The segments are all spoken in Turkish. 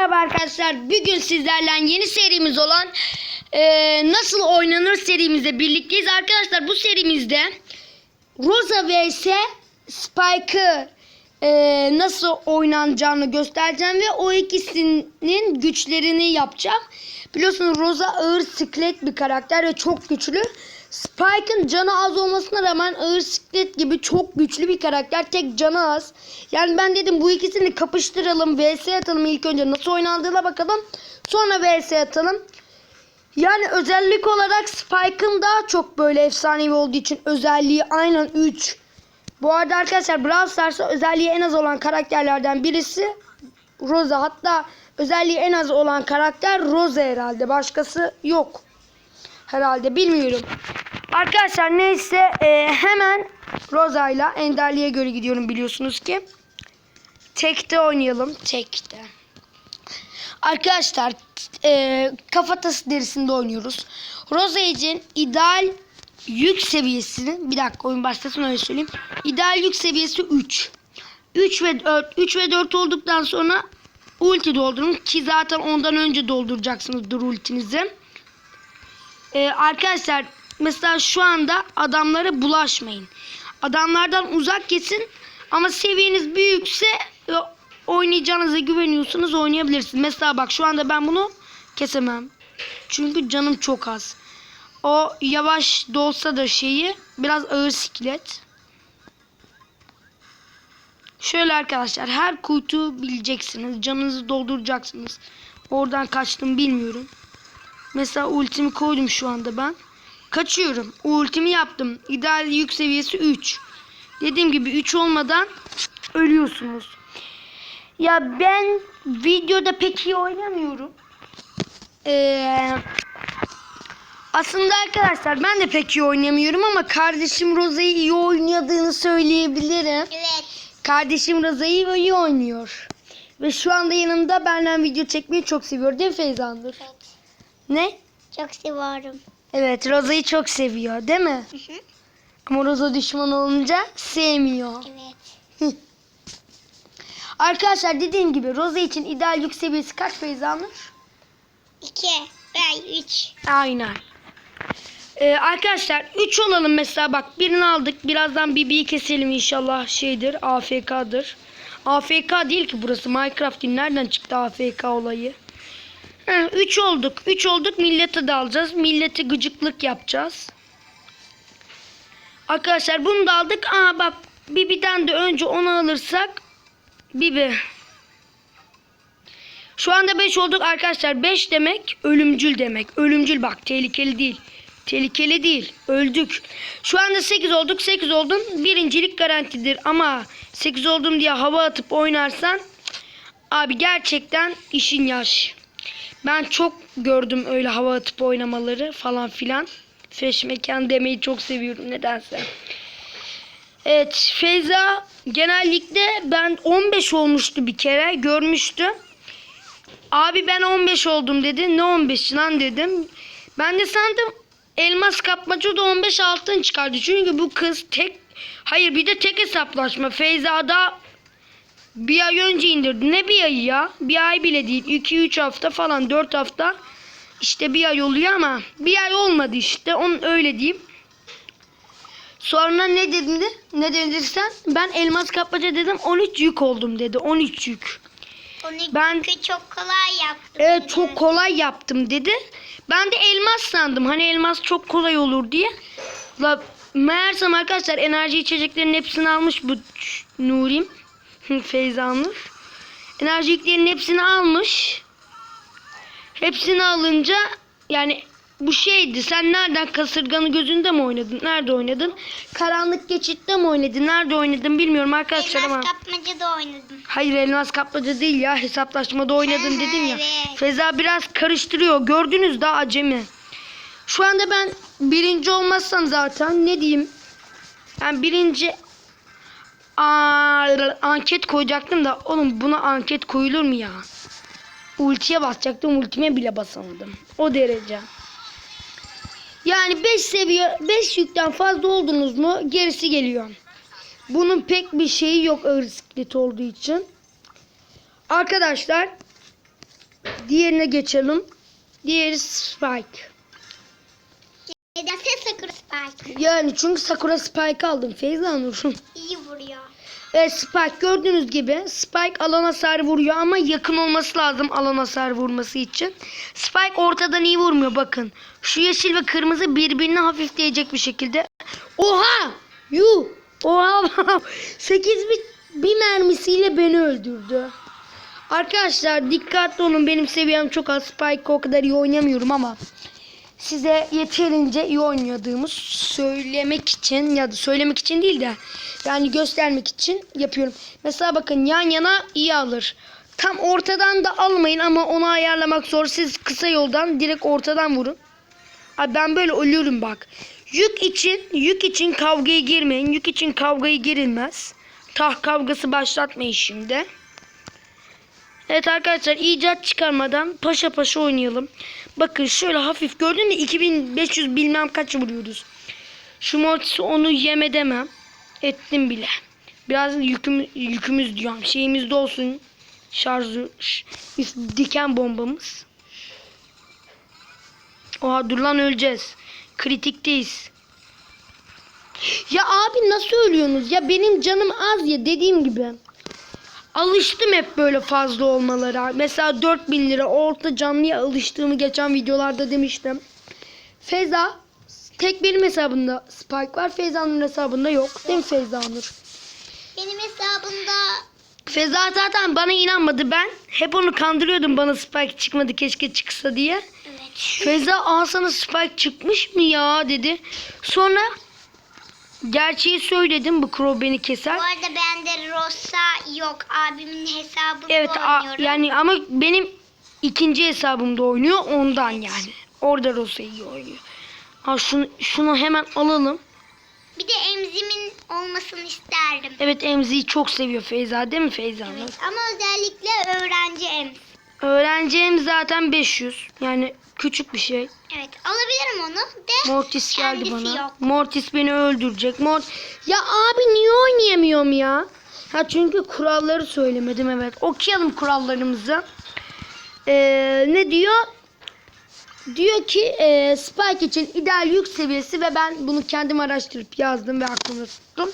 merhaba arkadaşlar. Bugün sizlerle yeni serimiz olan e, Nasıl Oynanır serimizde birlikteyiz. Arkadaşlar bu serimizde Rosa vs Spike'ı e, nasıl oynanacağını göstereceğim ve o ikisinin güçlerini yapacağım. Biliyorsunuz Rosa ağır siklet bir karakter ve çok güçlü. Spike'ın canı az olmasına rağmen ağır siklet gibi çok güçlü bir karakter. Tek canı az. Yani ben dedim bu ikisini kapıştıralım. VS atalım ilk önce. Nasıl oynandığına bakalım. Sonra VS atalım. Yani özellik olarak Spike'ın daha çok böyle efsanevi olduğu için özelliği aynen 3. Bu arada arkadaşlar Brawl Stars'ta özelliği en az olan karakterlerden birisi Rosa. Hatta özelliği en az olan karakter Rosa herhalde. Başkası yok. Herhalde bilmiyorum. Arkadaşlar neyse e, hemen Rosa'yla Enderli'ye göre gidiyorum biliyorsunuz ki. Tekte oynayalım. Tekte. Arkadaşlar e, kafatası derisinde oynuyoruz. Rosa için ideal yük seviyesini bir dakika oyun başlasın öyle söyleyeyim. İdeal yük seviyesi 3. 3 ve 4 3 ve 4 olduktan sonra ulti doldurun ki zaten ondan önce dolduracaksınızdır ultinizi. Ee, arkadaşlar mesela şu anda adamlara bulaşmayın. Adamlardan uzak kesin ama seviyeniz büyükse e, oynayacağınıza güveniyorsanız oynayabilirsiniz. Mesela bak şu anda ben bunu kesemem. Çünkü canım çok az. O yavaş da olsa da şeyi biraz ağır siklet. Şöyle arkadaşlar her kuytu bileceksiniz. Canınızı dolduracaksınız. Oradan kaçtım bilmiyorum. Mesela ultimi koydum şu anda ben. Kaçıyorum. Ultimi yaptım. İdeal yük seviyesi 3. Dediğim gibi 3 olmadan ölüyorsunuz. Ya ben videoda pek iyi oynamıyorum. Ee, aslında arkadaşlar ben de pek iyi oynamıyorum ama kardeşim Roza'yı iyi oynadığını söyleyebilirim. Evet. Kardeşim Roza'yı iyi oynuyor. Ve şu anda yanımda benden video çekmeyi çok seviyor değil mi Feyza Nur? evet. Ne? Çok seviyorum. Evet Roza'yı çok seviyor değil mi? Hı hı. Ama Roza düşman olunca sevmiyor. Evet. Arkadaşlar dediğim gibi Roza için ideal yük seviyesi kaç Nur? İki. Ben üç. Aynen. Ee, arkadaşlar 3 olalım mesela bak birini aldık birazdan BB'yi keselim inşallah şeydir AFK'dır. AFK değil ki burası Minecraft değil nereden çıktı AFK olayı? 3 olduk 3 olduk millete de alacağız milleti gıcıklık yapacağız. Arkadaşlar bunu da aldık aa bak BB'den de önce onu alırsak BB şu anda 5 olduk arkadaşlar. 5 demek ölümcül demek. Ölümcül bak tehlikeli değil. Tehlikeli değil. Öldük. Şu anda 8 olduk. 8 oldun. Birincilik garantidir. Ama 8 oldum diye hava atıp oynarsan abi gerçekten işin yaş. Ben çok gördüm öyle hava atıp oynamaları falan filan. Fresh mekan demeyi çok seviyorum nedense. Evet Feyza genellikle ben 15 olmuştu bir kere görmüştüm. Abi ben 15 oldum dedi. Ne 15 lan dedim. Ben de sandım elmas kapmaca da 15 altın çıkardı. Çünkü bu kız tek hayır bir de tek hesaplaşma. Feyza da bir ay önce indirdi. Ne bir ay ya? Bir ay bile değil. 2-3 hafta falan 4 hafta. İşte bir ay oluyor ama bir ay olmadı işte. Onun öyle diyeyim. Sonra ne dedi? Ne dedin sen? Ben elmas kapmaca dedim. 13 yük oldum dedi. 13 yük. Onu Ben- çok kolay yaptım. Evet çok kolay yaptım dedi. Ben de elmas sandım. Hani elmas çok kolay olur diye. La meğersem arkadaşlar enerji içeceklerinin hepsini almış bu Nurim. Feyza Nur. Enerji yüklerinin hepsini almış. Hepsini alınca yani bu şeydi. Sen nereden kasırganı gözünde mi oynadın? Nerede oynadın? Karanlık geçitte mi oynadın? Nerede oynadın bilmiyorum arkadaşlar ama. Elmas kapmaca da oynadım. Hayır elmas kapmaca değil ya hesaplaşmada oynadım dedim ya. evet. Feza biraz karıştırıyor. Gördünüz daha acemi. Şu anda ben birinci olmazsam zaten ne diyeyim? Ben birinci Aa, anket koyacaktım da oğlum buna anket koyulur mu ya? Ultiye basacaktım ultime bile basamadım. O derece. Yani 5 seviye 5 yükten fazla oldunuz mu gerisi geliyor. Bunun pek bir şeyi yok ağır olduğu için. Arkadaşlar Diğerine geçelim. Diğeri Spike. Nedense Sakura Spike. Yani çünkü Sakura Spike aldım Feyza Nur. İyi vuruyor. Evet Spike gördüğünüz gibi Spike alan hasar vuruyor ama yakın olması lazım alan hasar vurması için. Spike ortadan iyi vurmuyor bakın. Şu yeşil ve kırmızı birbirine hafifleyecek bir şekilde. Oha! Yuh! Oha! 8 bir, bir mermisiyle beni öldürdü. Arkadaşlar dikkatli olun benim seviyem çok az. Spike o kadar iyi oynamıyorum ama size yeterince iyi oynadığımı söylemek için ya da söylemek için değil de yani göstermek için yapıyorum. Mesela bakın yan yana iyi alır. Tam ortadan da almayın ama onu ayarlamak zor. Siz kısa yoldan direkt ortadan vurun. Abi ben böyle ölüyorum bak. Yük için yük için kavgaya girmeyin. Yük için kavgaya girilmez. Tah kavgası başlatmayın şimdi. Evet arkadaşlar icat çıkarmadan paşa paşa oynayalım. Bakın şöyle hafif gördün mü 2500 bilmem kaç vuruyoruz. Şu mortisi onu yeme demem. Ettim bile. Biraz yüküm, yükümüz diyorum. Şeyimizde olsun. Şarjı diken bombamız. Oha dur lan öleceğiz. Kritikteyiz. Ya abi nasıl ölüyorsunuz? Ya benim canım az ya dediğim gibi. Alıştım hep böyle fazla olmalara. Mesela 4000 lira orta canlıya alıştığımı geçen videolarda demiştim. Feyza tek benim hesabımda Spike var. Feyza'nın hesabında yok. Değil mi Feyza Nur? Benim hesabımda Feyza zaten bana inanmadı. Ben hep onu kandırıyordum bana Spike çıkmadı keşke çıksa diye. evet. Feyza aa sana Spike çıkmış mı ya dedi. Sonra gerçeği söyledim bu Crow beni keser. Bu arada bende Rosa yok. Abimin hesabında Evet oynuyorum. yani ama benim ikinci hesabımda oynuyor ondan yani. Orada Rosa iyi oynuyor. Ha şunu, şunu hemen alalım. Bir de emzimin olmasını isterdim. Evet Emzi'yi çok seviyor Feyza değil mi Feyza? Evet. Ama özellikle öğrenci emz. Öğrenci Emzi zaten 500. Yani küçük bir şey. Evet alabilirim onu de Mortis geldi kendisi bana. yok. Mortis beni öldürecek. Mort ya abi niye oynayamıyorum ya? Ha çünkü kuralları söylemedim evet. Okuyalım kurallarımızı. Ee, ne diyor? Diyor ki e, Spike için ideal yük seviyesi ve ben bunu kendim araştırıp yazdım ve aklımda tuttum.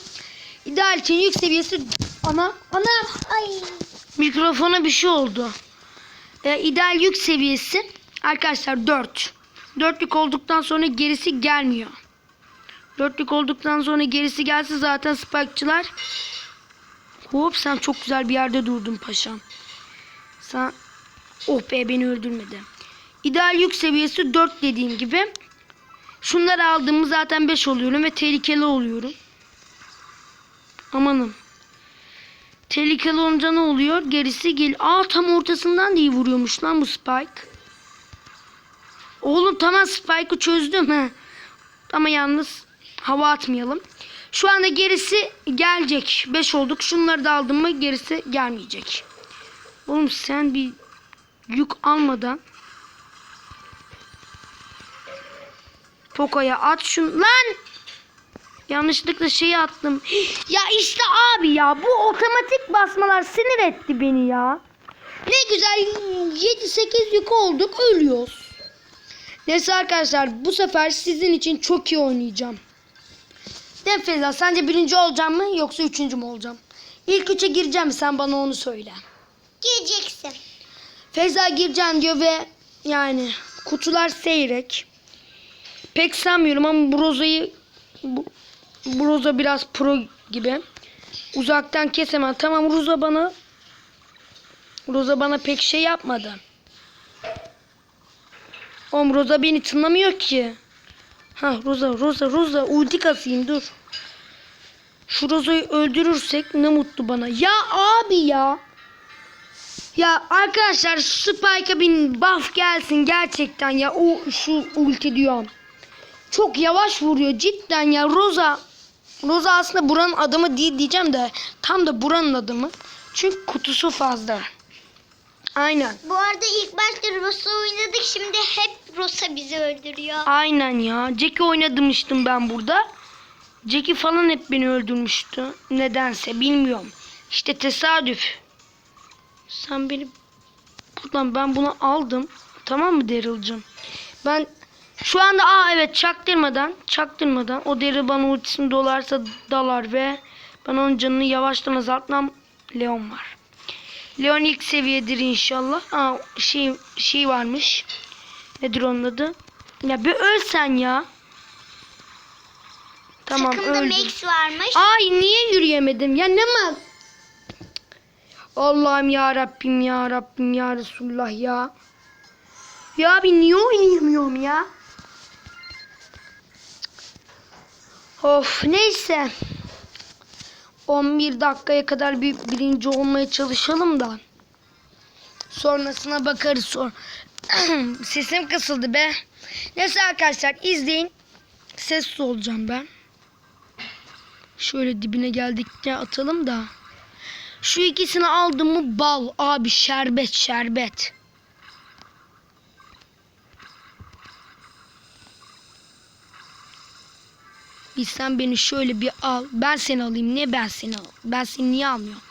İdeal için yük seviyesi ana ana Ay. mikrofona bir şey oldu. E, ideal yük seviyesi arkadaşlar 4. Dörtlük olduktan sonra gerisi gelmiyor. Dörtlük olduktan sonra gerisi gelse zaten spike'çılar Hop sen çok güzel bir yerde durdun paşam. Sen oh be beni öldürmedi. İdeal yük seviyesi 4 dediğim gibi. Şunları aldığımı zaten 5 oluyorum ve tehlikeli oluyorum. Amanım. Tehlikeli olunca ne oluyor? Gerisi gel. Aa tam ortasından da iyi vuruyormuş lan bu Spike. Oğlum tamam Spike'ı çözdüm ha. Ama yalnız hava atmayalım. Şu anda gerisi gelecek. 5 olduk. Şunları da aldım mı gerisi gelmeyecek. Oğlum sen bir yük almadan Poco'ya at şunu. Lan! Yanlışlıkla şeyi attım. Ya işte abi ya bu otomatik basmalar sinir etti beni ya. Ne güzel 7-8 yük olduk ölüyoruz. Neyse arkadaşlar bu sefer sizin için çok iyi oynayacağım. Değil mi Feyza? Sence birinci olacağım mı yoksa üçüncü mü olacağım? İlk üçe gireceğim? Sen bana onu söyle. Gireceksin. Feyza gireceğim diyor ve yani kutular seyrek. Pek sanmıyorum ama bu Roza'yı bu, bu Roza biraz pro gibi. Uzaktan kesemem. Tamam Roza bana Roza bana pek şey yapmadı. Oğlum Roza beni tınlamıyor ki. Ha Roza Roza Roza ulti kasayım dur. Şu Roza'yı öldürürsek ne mutlu bana. Ya abi ya. Ya arkadaşlar Spike'a bir buff gelsin gerçekten ya. O şu ulti diyorum. Çok yavaş vuruyor cidden ya. Rosa Rosa aslında buranın adamı değil diyeceğim de tam da buranın adamı. Çünkü kutusu fazla. Aynen. Bu arada ilk başta Rosa oynadık. Şimdi hep Rosa bizi öldürüyor. Aynen ya. Jackie oynamıştım ben burada. Jackie falan hep beni öldürmüştü. Nedense bilmiyorum. İşte tesadüf. Sen beni Buradan ben bunu aldım. Tamam mı Daryl'cığım? Ben şu anda aa evet çaktırmadan çaktırmadan o Daryl bana ultisini dolarsa dalar ve ben onun canını yavaştan azaltmam. Leon var. Leon ilk seviyedir inşallah. Aa şey şey varmış. Nedir onun adı? Ya bir ölsen ya. Tamam Takımda öldüm. Max varmış. Ay niye yürüyemedim? Ya ne mal? Allah'ım ya Rabbim ya Rabbim ya Resulullah ya. Ya abi niye oynayamıyorum ya? Of neyse. 11 dakikaya kadar bir birinci olmaya çalışalım da. Sonrasına bakarız sonra. Sesim kısıldı be. Neyse arkadaşlar izleyin. Sessiz olacağım ben. Şöyle dibine geldikçe atalım da. Şu ikisini aldım mı bal abi şerbet şerbet. Bir sen beni şöyle bir al. Ben seni alayım. Ne ben seni al? Ben seni niye almıyorum?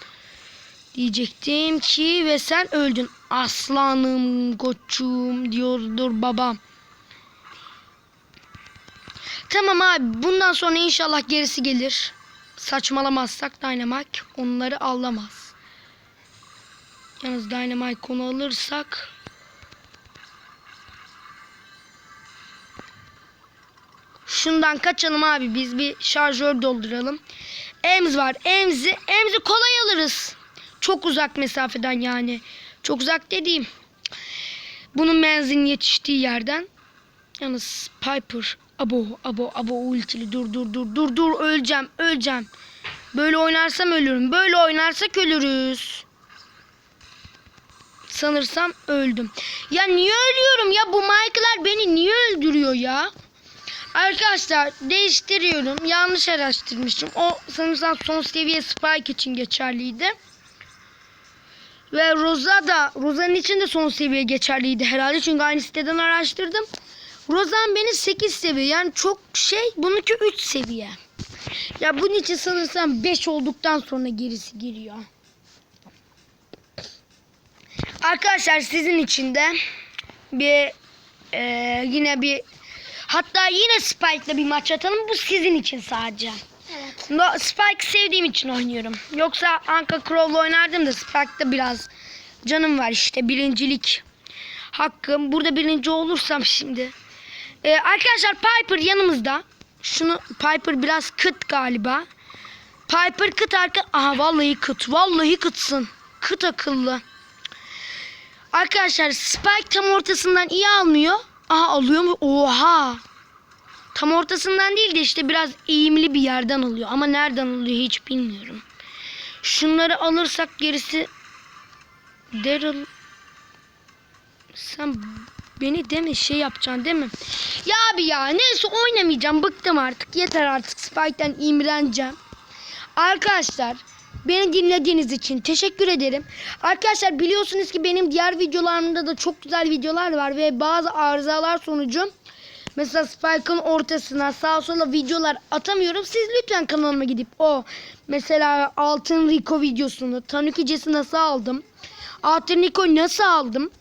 Diyecektim ki ve sen öldün. Aslanım koçum diyordur babam. Tamam abi bundan sonra inşallah gerisi gelir. Saçmalamazsak Dynamite onları alamaz. Yalnız Dynamite konu alırsak Şundan kaçalım abi biz bir şarjör dolduralım. Ems var. Ems'i Ems'i kolay alırız. Çok uzak mesafeden yani. Çok uzak dediğim. Bunun menzilin yetiştiği yerden. Yalnız Piper abo abo abo ultili dur dur dur dur dur öleceğim öleceğim. Böyle oynarsam ölürüm. Böyle oynarsak ölürüz. Sanırsam öldüm. Ya niye ölüyorum ya bu Michael'lar beni niye öldürüyor ya? Arkadaşlar değiştiriyorum. Yanlış araştırmışım. O sanırsam son seviye Spike için geçerliydi. Ve Rosa da Rosa'nın için de son seviye geçerliydi herhalde. Çünkü aynı siteden araştırdım. Rozan beni 8 seviye. Yani çok şey. Bununki 3 seviye. Ya bunun için sanırsam 5 olduktan sonra gerisi giriyor. Arkadaşlar sizin için de bir e, yine bir hatta yine Spike'la bir maç atalım. Bu sizin için sadece. Evet. Spike sevdiğim için oynuyorum. Yoksa Anka Crow'la oynardım da Spike'da biraz canım var işte birincilik hakkım. Burada birinci olursam şimdi. Ee, arkadaşlar Piper yanımızda. Şunu Piper biraz kıt galiba. Piper kıt arka. Aha vallahi kıt. Vallahi kıtsın. Kıt akıllı. Arkadaşlar Spike tam ortasından iyi almıyor. Aha alıyor mu? Oha. Tam ortasından değil de işte biraz eğimli bir yerden alıyor. Ama nereden alıyor hiç bilmiyorum. Şunları alırsak gerisi Daryl sen beni deme şey yapacaksın değil mi? Ya abi ya neyse oynamayacağım. Bıktım artık. Yeter artık Spike'den imreneceğim. Arkadaşlar beni dinlediğiniz için teşekkür ederim. Arkadaşlar biliyorsunuz ki benim diğer videolarımda da çok güzel videolar var ve bazı arızalar sonucu Mesela Spike'ın ortasına sağa sola videolar atamıyorum. Siz lütfen kanalıma gidip o mesela Altın Rico videosunu Tanukicesi nasıl aldım? Altın Rico nasıl aldım?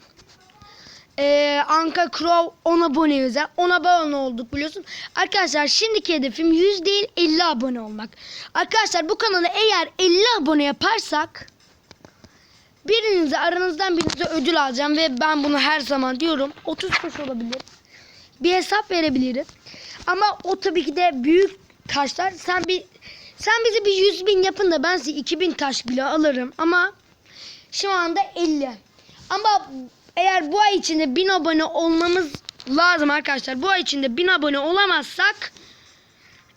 Ee, Anka Crow 10 abone özel. 10 abone olduk biliyorsun. Arkadaşlar şimdiki hedefim 100 değil 50 abone olmak. Arkadaşlar bu kanala eğer 50 abone yaparsak birinize aranızdan birinize ödül alacağım ve ben bunu her zaman diyorum. 30 kuruş olabilir bir hesap verebilirim. Ama o tabii ki de büyük taşlar. Sen bir sen bize bir 100 bin yapın da ben size 2000 taş bile alırım. Ama şu anda 50. Ama eğer bu ay içinde 1000 abone olmamız lazım arkadaşlar. Bu ay içinde 1000 abone olamazsak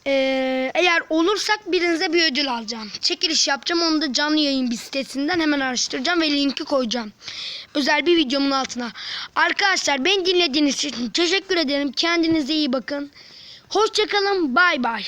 eee, eğer olursak birinize bir ödül alacağım. Çekiliş yapacağım. Onu da canlı yayın bir sitesinden hemen araştıracağım ve linki koyacağım. Özel bir videomun altına. Arkadaşlar beni dinlediğiniz için teşekkür ederim. Kendinize iyi bakın. Hoşçakalın. Bay bay.